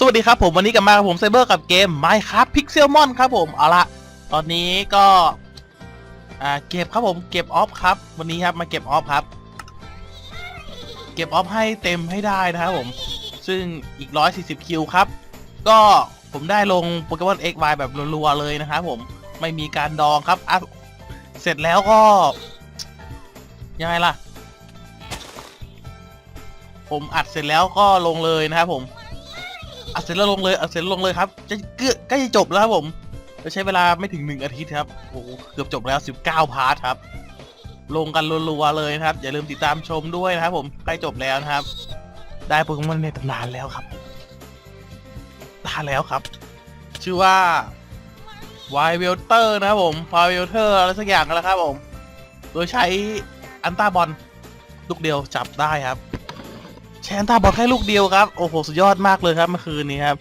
สวัสดีครับผมวันนี้กลับมากับผมไซเบอร์กับเกม Minecraft Pixelmon ครับผมเอาละตอนนี้ก็อ่าเก็บครับผมเก็บออฟครับ วันนี้ครับมาเก็บออฟครับ เก็บออฟให้เต็มให้ได้นะครับผม ซึ่งอีก 140 คิวครับ ก็ผมได้ลงโปเกมอน XY แบบรัวๆเลยนะครับผมไม่มีการดองครับอะเสร็จแล้วก็ ยังไงล่ะ ผมอัดเสร็จแล้วก็ลงเลยนะครับผม อัดเสร็จแล้วลงเลยอัดเสร็จลงเลยครับจะเกือบใกล้จะจบแล้วครับผมจะใช้เวลาไม่ถึงหนึ่งอาทิตย์ครับโอ้โหเกือบจบแล้ว 19 พาร์ทครับ ลงกันรัวๆเลยนะครับ อย่าลืมติดตามชมด้วยนะครับผมใกล้จบแล้วนะครับ ได้โปเกมอนในตำนานแล้วครับนาแล้วครับ ชื่อว่า w i เวลเตอร์นะครับผมวเวลเตอร์อะไรสักอย่างกันแล้วครับผม โดยใช้อันต้าบอลลูกเดียวจับได้ครับ ชนตาบอลแค่ลูกเดียวครับ โอ้โห สุดยอดมากเลยครับเมื่อคืนนี้ครับ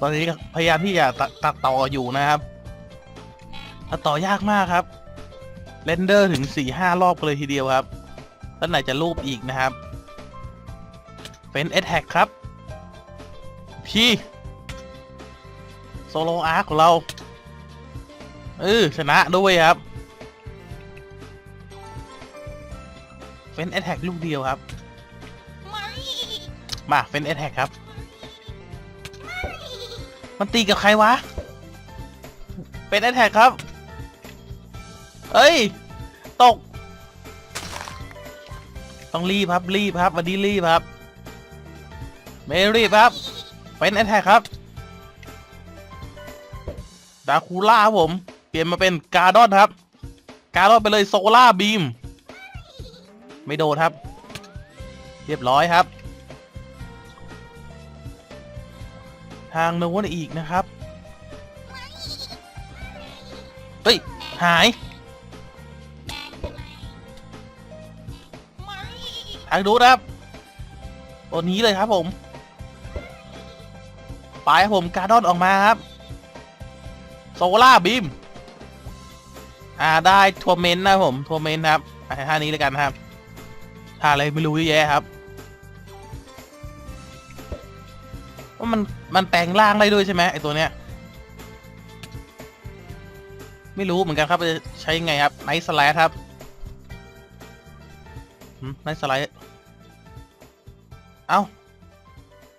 ตอนนี้พยายามที่จะตัดต่ออยู่นะครับตัดต่อยากมากครับเรนเดอร์ถึง4ี่ห้ารอบเลยทีเดียวครับแล้วไหนจะรูปอีกนะครับเป็นเอ t แท็กครับพี่โซโลอาร์ของเราเออชนะด้วยครับเป็นเอ t แท็กลูกเดียวครับ มาเป็นเอ t แท็กครับ มันตีกับใครวะ เป็นเอ t แท็กครับ เอ้ย ตก ต้องรีบครับรีบครับวันนี้รีบครับ ไม่รีบครับ เป็นเอ t แท็กครับ ดาคูล่าครับผม เปลี่ยนมาเป็นการ์ดอนครับ การ์ดอนไปเลยโซล่าบีม ไม่โดนครับ เรียบร้อยครับ ทางโน้นอีกนะครับ เฮ้ย หาย ทางดูนครับตัวนี้เลยครับผม ไปครับผมการดอนออกมาครับ โซล่าบีม อ่าได้ทัวร์เมนต์นะผม ทัวร์เมนต์ครับอ่าท่านี้เลยกันครับท่าอะไรไม่รู้เยอะแยะครับ ว่ามันมันแปลงร่างได้ด้วยใช่ไหมไอตัวเนี้ย ไม่รู้เหมือนกันครับจะใช้ยังไงครับไนท์สไลด์ครับไนท์สไลด์เอ้า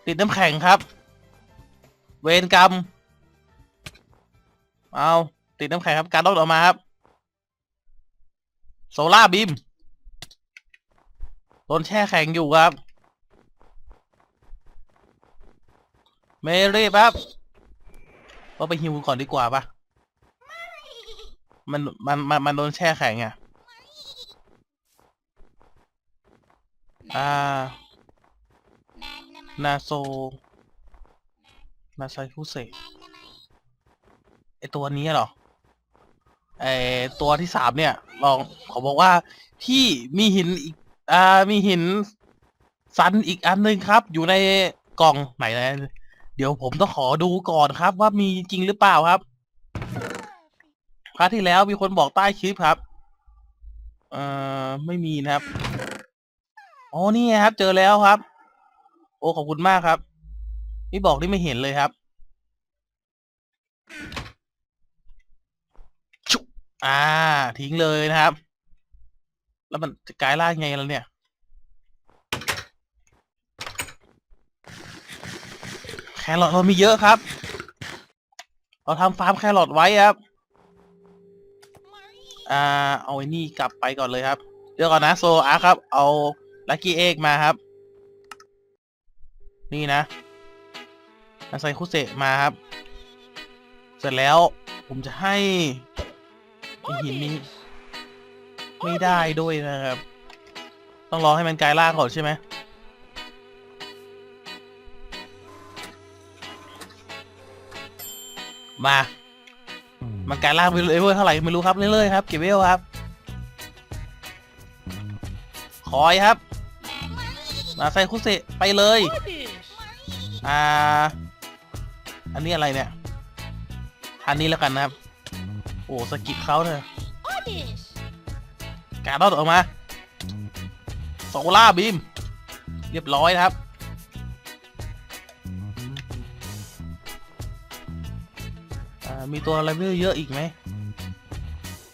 ติดน้ำแข็งครับ เวรกรรม เอาติดน้ำแข็งครับ การลดออกมาครับ โซล่าบีมโดนแช่แข็งอยู่ครับ ไม่รีบครับว่าไปฮิวก่อนดีกว่าปะมันมันมันมันโดนแช่แข็งอะอ่า นาโซ นาไซคุเซไอตัวนี้เหรอ ไอตัวที่สามเนี่ย ลองเขาบอกว่าที่มีหินอีก อ่า มีหินซันอีกอันหนึงครับ อยู่ในกล่องไหนนะ เดี๋ยวผมต้องขอดูก่อนครับ ว่ามีจริงหรือเปล่าครับครั้งที่แล้วมีคนบอกใต้คลิปครับ เอ่อไม่มีนะครับอ๋อนี่ครับ เจอแล้วครับ โอ้ขอบคุณมากครับนี่บอกนี่ไม่เห็นเลยครับชุอ่า ทิ้งเลยนะครับ แล้วมันจะกลายร่างไงแล้วเนี่ย แค รอทเรามีเยอะครับ เราทำฟาร์มแครอทไว้ครับ อ่า เอาไอ้นี่กลับไปก่อนเลยครับ เดี๋ยวก่อนนะโซอาครับ เอาลักกี้เอ็กมาครับ นี่นะอาไซคุเซมาครับ เสร็จแล้วผมจะให้หินนี้ไม่ได้ด้วยนะครับ ต้องรอให้มันกลายร่างก่อนใช่ไหม มามันกายร่างไปเลเวลเท่าไหร่ไม่รู้ครับเรื่อยๆครับเก็บเวลครับคอยครับ มาใส่คุเซไปเลย อ่า อันนี้อะไรเนี่ยอันนี้แล้วกันนะครับ โอ้สกิปเขาเถอะการดอดออกมาโซล่าบีม เรียบร้อยนะครับ มีตัวอะไรเวลเยอะอีกไหม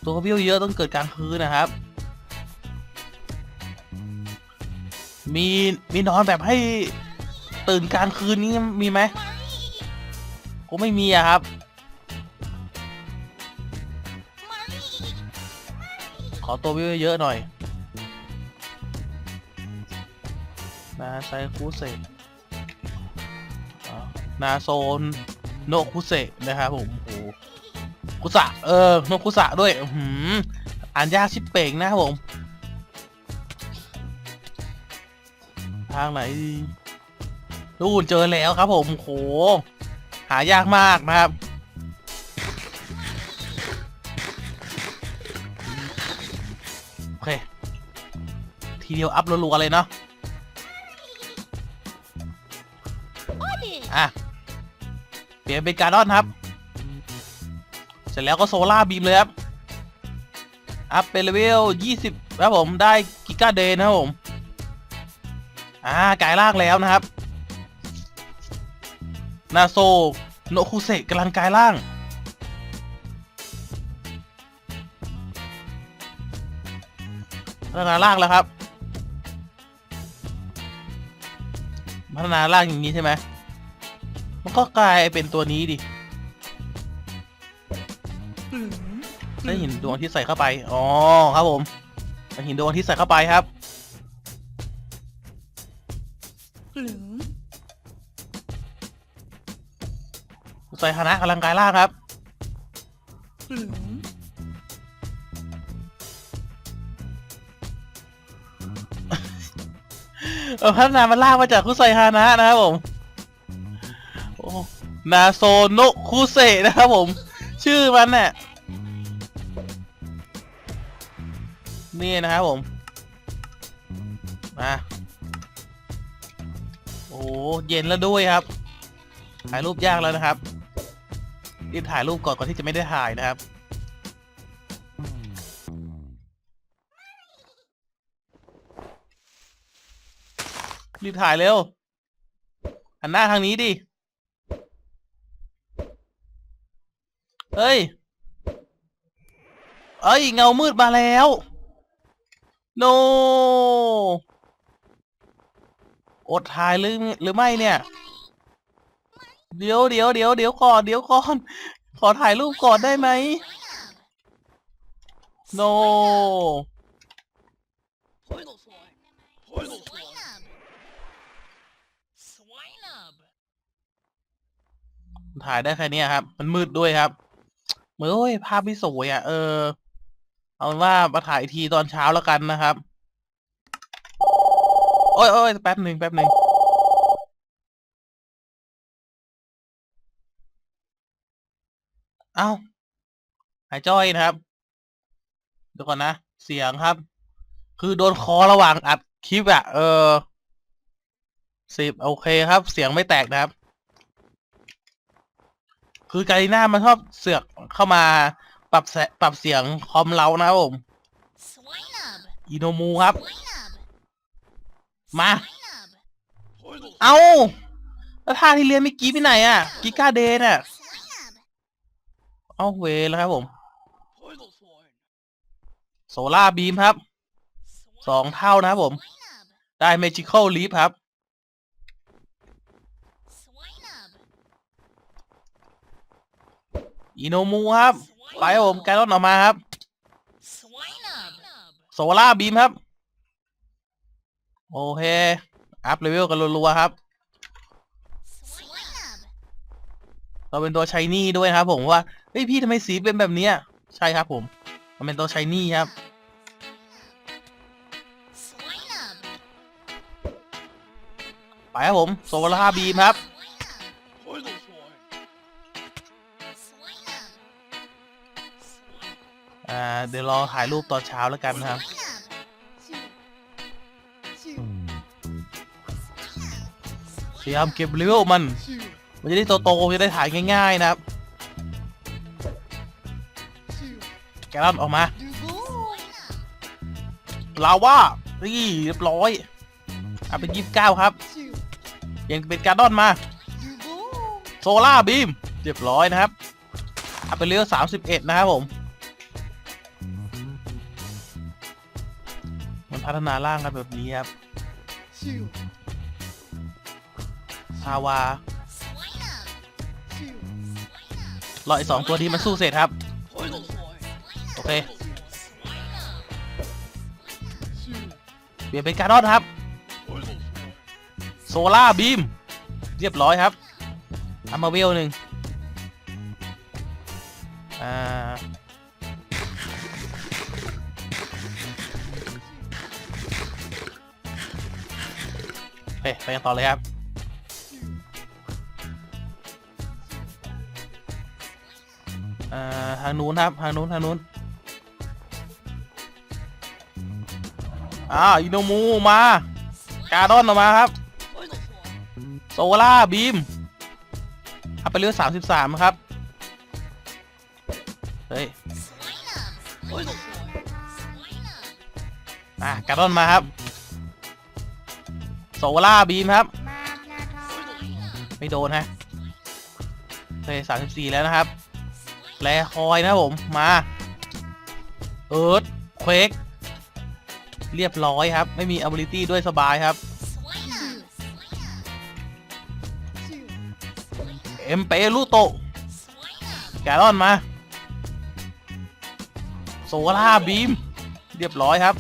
ตัวเวลเยอะต้องเกิดกลางคืนนะครับ มีมีนอนแบบให้ตื่นกลางคืนนี้มีไหมคงไม่มีอะครับ ขอตัวเวเยอะหน่อยนาไซคุเซอ่านาโซน โนคุเซนะครับผมโอ้โหคุสะเออโนคุสะด้วยอื้อหืมอ่านยากชิบเป่งนะครับผม ทางไหนดีนู่นเจอแล้วครับผมโหหายากมากนะครับโอเค ทีเดียวอัพรัวๆเลยเนาะ เปลี่ยนเป็นการดอนครับ เสร็จแล้วก็โซล่าบีมเลยครับ อัพเป็นเลเวล20 ครับผมได้กิก้าเดนนะครับผม อ่ากลายร่างแล้วนะครับ นาโซโนคุเซกำลังกลายร่าง พัฒนาร่างแล้วครับ พัฒนาร่างอย่างนี้ใช่ไหม มันก็กลายเป็นตัวนี้ดิได้หินดวงที่ใส่เข้าไป อ๋อ ครับผมได้หินดวงที่ใส่เข้าไปครับใส่ฮานะกำลังกายร่างครับเออพัฒนามันลากมาจากคุไซฮานะนะครับผมโอ้ นาโซโนคุเซนะครับผม ชื่อมันเนี่ยนี่นะครับผม มา โอ้เย็นแล้วด้วยครับ ถ่ายรูปยากแล้วนะครับรีบถ่ายรูปก่อนก่อนที่จะไม่ได้ถ่ายนะครับ รีบถ่ายเร็วหันหน้าทางนี้ดิ เฮ้ย เอ้ย เงามืดมาแล้ว โน อดถ่ายหรือหรือไม่เนี่ย เดี๋ยวเดี๋ยวเดี๋ยวเดี๋ยวก่อนเดี๋ยวก่อน ขอถ่ายรูปก่อนได้ไหม โน ถ่ายได้แค่นี้ครับ มันมืดด้วยครับ เหมือนโอ้ยภาพไม่สวยอะ เออ เอาเป็นว่ามาถ่ายอีกทีตอนเช้าแล้วกันนะครับ โอ้ยโอ้ยแป๊บหนึ่งแป๊บหนึ่งเอ้าหายจ้อยนะครับเดี๋ยวก่อนนะ เสียงครับ คือโดนคอระหว่างอัดคลิปอะเออสิบโอเคครับ เสียงไม่แตกนะครับ คือการีน่ามันชอบเสือกเข้ามาปรับแสปรับเสียงคอมเรานะครับผมอิโนมูครับมาเอา แล้วท่าที่เรียนเมื่อกี้ไปไหนอะกิก้าเดนอะเอาเวแล้วครับผม โซล่าบีมครับ สองเท่านะครับผมได้เมจิคอลลีฟครับ อิโนมูครับ ไปครับผมแกลอนออกมาครับ โซล่าบีมครับ โอเค อัพเลเวลกันรัวๆครับ เราเป็นตัวชายนี่ด้วยครับผมว่า เฮ้ยพี่ทำไมสีเป็นแบบเนี้ยใช่ครับผม มันเป็นตัวชายนี่ครับ ไปครับผม โซล่าบีมครับ เดี๋ยวรอถ่ายรูปตอนเช้าแล้วกันนะครับ พยายามเก็บเลเวลมัน มันจะได้โตๆจะได้ถ่ายง่าย ๆ นะครับ แกลอนออกมา ลาว่านี่เรียบร้อยเอาเป็นยี่สิบเก้าครับ ยังเป็นการดอนมา โซล่าบีม เรียบร้อยนะครับอัพไปเรื่อยสามสิบเอ็ดนะครับผม พัฒนาร่างกันแบบนี้ครับฮาวารออีกสองตัวนี้มันสู้เสร็จครับ โอเคเปลี่ยนเป็นการ์ดอนครับ โซล่าบีม เรียบร้อยครับอัมมาเวลหนึ่งอ่า โอเคไปกันต่อเลยครับ อ่า ทางนู้นครับ ทางนู้น ทางนู้น อ่าอินโนมูมา การ์ดอนออกมาครับ โซล่าบีมอัพไปเรื่อยสามสิบสามครับ เฮ้ยอะการ์ดอนมาครับ ล่าบีมครับ ไม่โดนฮะเฮ้ยสามสิบสี่แล้วนะครับแลคอยนะผมมาเอิร์ธเควกเรียบร้อยครับ ไม่มี ability ด้วยสบายครับเอ็มเปรูโตแกรอนมา โซล่าบีม เรียบร้อยครับ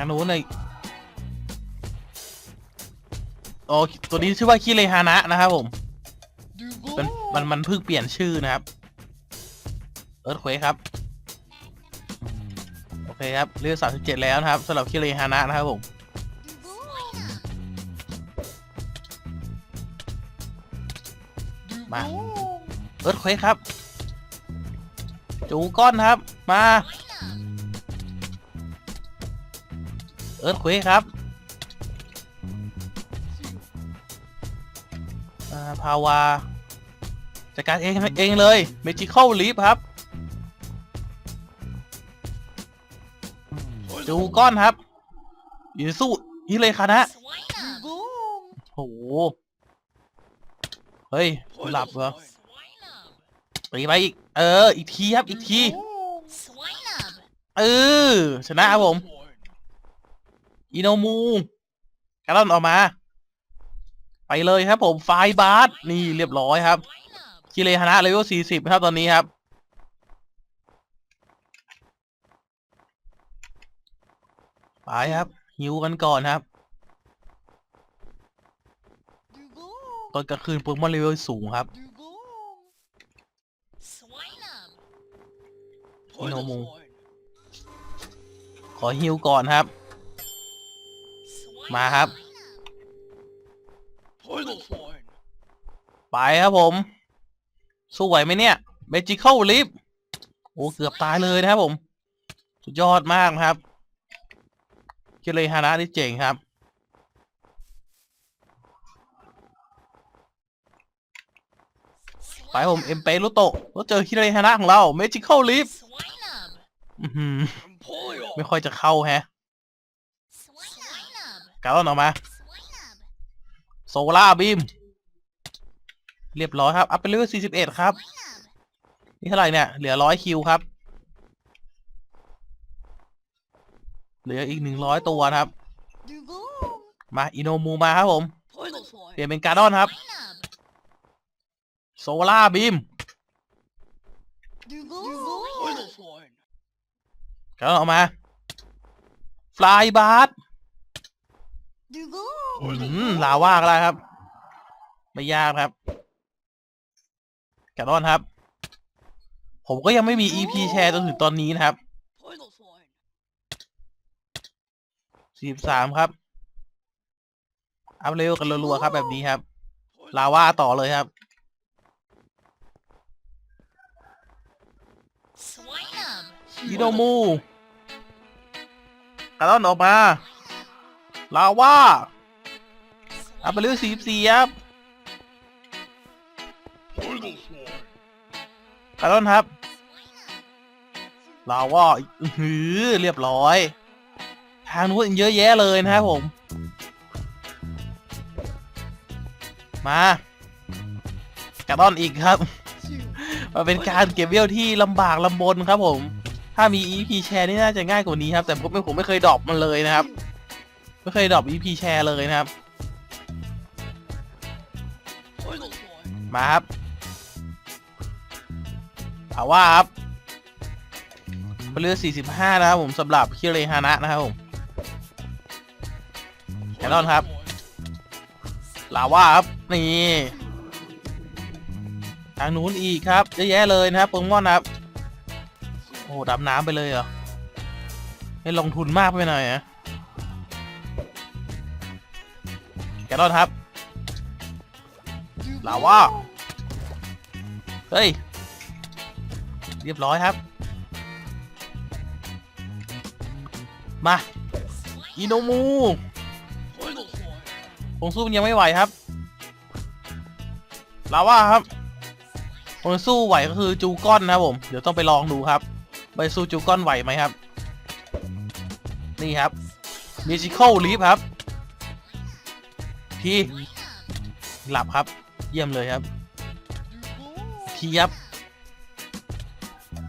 ทางนู้นเลยโอ้ตัวนี้ชื่อว่าคิเรฮานะนะครับผมมันมันมันเพิ่งเปลี่ยนชื่อนะครับ เอิร์ธเควครับ โอเคครับเลือดสามสิบเจ็ดแล้วนะครับสำหรับคิเรฮานะนะครับผมมาเอิร์ธเควครับ จูก้อนครับ มา เอิร์ธเควครับอ่าพาวาจัดการเองเองเลยเมจิคอลลีฟครับ จูก้อนครับยูสู้ฮิเลยคานะโหเฮ้ย หลับเหรอตีไปอีก เออ อีกทีครับ อีกที เออ ชนะครับผม อิโนมูการ่อนออกมา ไปเลยครับผมไฟบาร์นี่เรียบร้อยครับคิเลฮานะเลเวล40ครับตอนนี้ครับไปครับฮิวกันก่อนครับตอนกลางคืนโปเกมอนเลเวลสูงครับอิโนมูขอฮิวก่อนครับ มาครับ ไปครับผม สู้ไหวไหมเนี่ยเมจิค a ลลิฟโอ้ เกือบตายเลยนะครับผม สุดยอดมากนะครับคิเลฮานะนี่เจ๋งครับ ไปผม เอ็มเปรุโตะแล้วเจอคิเลฮานะของเราเมจิค a ลลิฟไม่ค่อยจะเข้าแฮะ การ่อนออกมาโซล่าบีม เรียบร้อยครับ อัพเป็นเลเวล41 ครับ นี่เท่าไหร่เนี่ย เหลือร้อยคิวครับ เหลืออีกหนึ่งร้อยตัวนะครับ มา อินโนมูมาครับผม เปลี่ยนเป็นการ์ดอนครับ โซล่าบีมการ์ดอนออกมา ฟลายบาร์ ดลาว่าก็ได้ครับ ไม่ยากครับการ์ดอนครับ ผมก็ยังไม่มี EP แชร์จนถึงตอนนี้นะครับ43ครับ อัพเร็วกันรัวๆครับ แบบนี้ครับ ลาว่าต่อเลยครับอิโนมูกระต้อนออกมา ลาว่าอัพไปเรื่อย44ครับกระต้อนครับ ลาว่าอื้อหือเรียบร้อย ทางนู้นอีกเยอะแยะเลยนะครับผม มาการดอนอีกครับ มันเป็นการเก็บเวลที่ลำบากลำบนครับผม ถ้ามี EP แชร์นี่น่าจะง่ายกว่านี้ครับ แต่ผมไม่ผมไม่เคยดรอปมันเลยนะครับ ไม่เคยดรอป EP แชร์เลยนะครับ มาครับถาว่าครับเรือ45 นะครับผมสำหรับคิเรฮานะนะครับผมแคนนอนครับ ลาว่าครับ นี่ ทางนู้นอีกครับเยอะแยะเลยนะครับโปเกมอนครับ โอ้ดำน้ำไปเลยเหรอ ให้ลงทุนมากไปหน่อยนะ แกนอนครับลาว่าเฮ้ย เรียบร้อยครับ มา อิโนมูผมสู้มันยังไม่ไหวครับลาว่าครับคนสู้ไหวก็คือจูก้อนนะครับผม เดี๋ยวต้องไปลองดูครับ ไปสู้จูก้อนไหวไหมครับ นี่ครับมิจิคอลลีฟครับ ทีหลับครับ เยี่ยมเลยครับทีครับ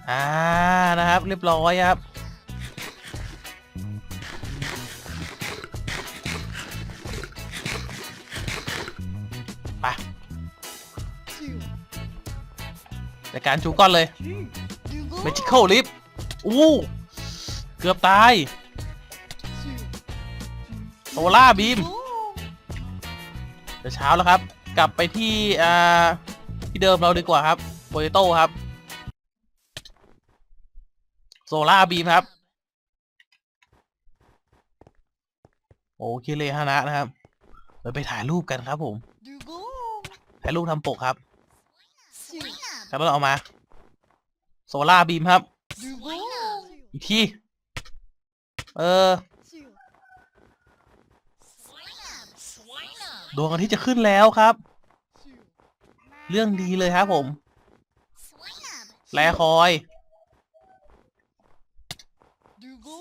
อ่า นะครับ เรียบร้อยครับ ไปจัดการจูก้อนเลย เมจิคอลลิฟอู้เกือบตาย โซล่าบีม เดี๋ยวเช้าแล้วครับ กลับไปที่อ่าที่เดิมเราดีกว่าครับโปเตโต้ครับ โซล่าบีมครับ โอเคเลยฮานะนะครับเราไปถ่ายรูปกันครับผม ถ่ายรูปทำปกครับ ครับเราเอามา โซล่าบีมครับ อีกที เออ ดวงอาทิตย์จะขึ้นแล้วครับ เรื่องดีเลยครับผมแลคอย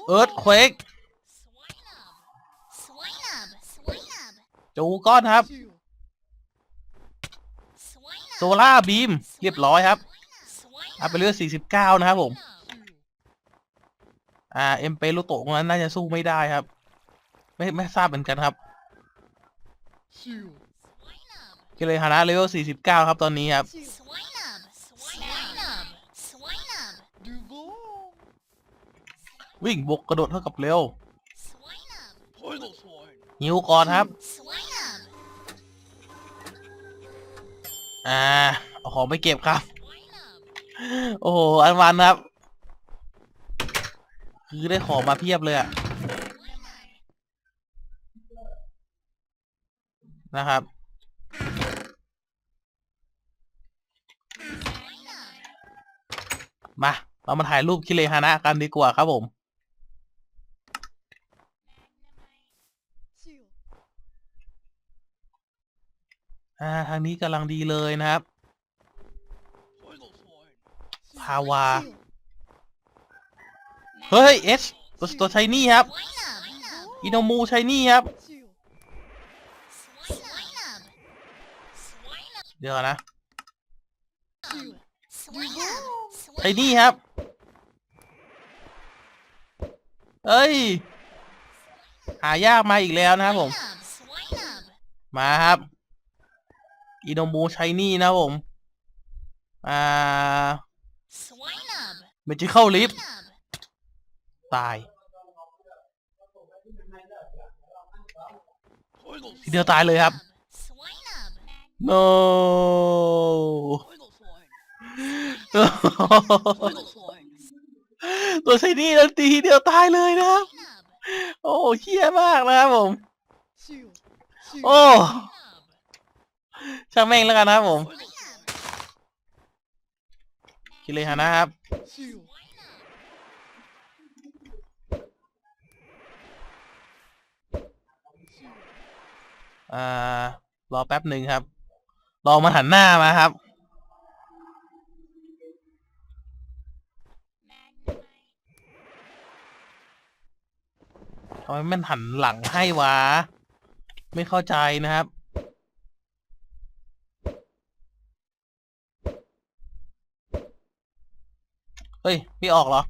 เอิร์ธเควกจูก้อนครับ โซล่าบีม เรียบร้อยครับอัพไปเรือย49 นะครับผม อ่า เอ็มเปโลโตะตรงนั้นน่าจะสู้ไม่ได้ครับ ไม่ไม่ทราบเหมือนกันครับ ก็เลยฮานะเลเวล 49 ครับ ตอนนี้ครับ วิ่งบวกกระโดดเท่ากับเร็วหิวก่อนครับ อ่าเอาของไปเก็บครับ โอ้โห อันวันครับ คือได้ของมาเพียบเลยอะ นะครับ มา เรามาถ่ายรูปคิเลฮานะกันดีกว่าครับผมอ่าทางนี้กำลังดีเลยนะครับพาวา เฮ้ยเอสตัวตัวชายนี่ครับ อินโนมูชายนี่ครับ เดี๋ยวก่อนนะชายนี่ครับ เอ้ย หายากมาอีกแล้วนะครับผม มาครับอินโนมูชายนี่นะครับผม อ่าเมจิเข้าลิฟต์ตายทีเดียวตายเลยครับ no ตัวไซนี่แล้วตีทีเดียวตายเลยนะครับ โอ้เฮี้ยมากนะครับผม โอ้ช่างแม่งแล้วกันนะครับผมคิเลฮานะครับอ่ารอแป๊บหนึ่งครับ ลองมาหันหน้ามาครับ ทำไมมันหันหลังให้วะ ไม่เข้าใจนะครับ เฮ้ย ไม่ออกเหรอ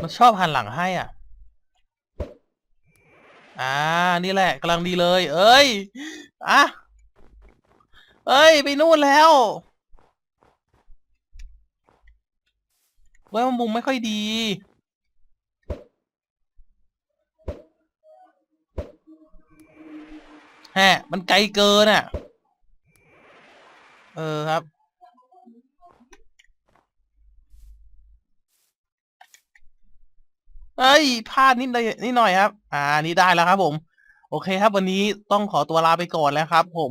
มันชอบหันหลังให้อะ อ่า นี่แหละกำลังดีเลย เอ้ย อะ เอ้ย ไปนู่นแล้วเว้ยมันมุมไม่ค่อยดี แฮะ มันไกลเกินอะ เออครับ เอ้ยพลาดนิดหน่อยนิดหน่อยครับ อ่านี่ได้แล้วครับผม โอเคครับวันนี้ต้องขอตัวลาไปก่อนแล้วครับ ผม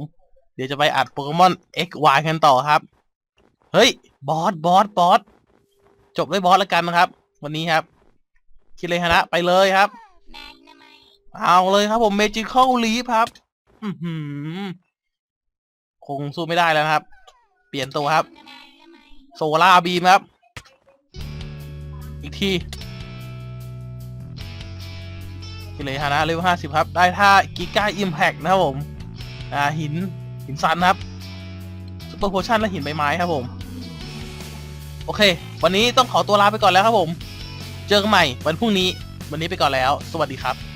เดี๋ยวจะไปอัดโปเกมอน X Y กันต่อครับ เฮ้ย บอส บอส บอส จบด้วยบอสแล้วกันนะครับ วันนี้ครับ คิดเลยฮนะไปเลยครับ เอาเลยครับผม Magical Leap ครับ อืคงสู้ไม่ได้แล้วครับ เปลี่ยนตัวครับ โซล่าบีมครับ อีกที กิเลฮานะเลเวลห้าสิบครับ ได้ท่ากิก้าอิมแพกนะครับผม อ่าหินหินซันครับซุปเปอร์โพชั่นและหินใบไม้ครับผม โอเค วันนี้ต้องขอตัวลาไปก่อนแล้วครับผม เจอกันใหม่วันพรุ่งนี้ วันนี้ไปก่อนแล้ว สวัสดีครับ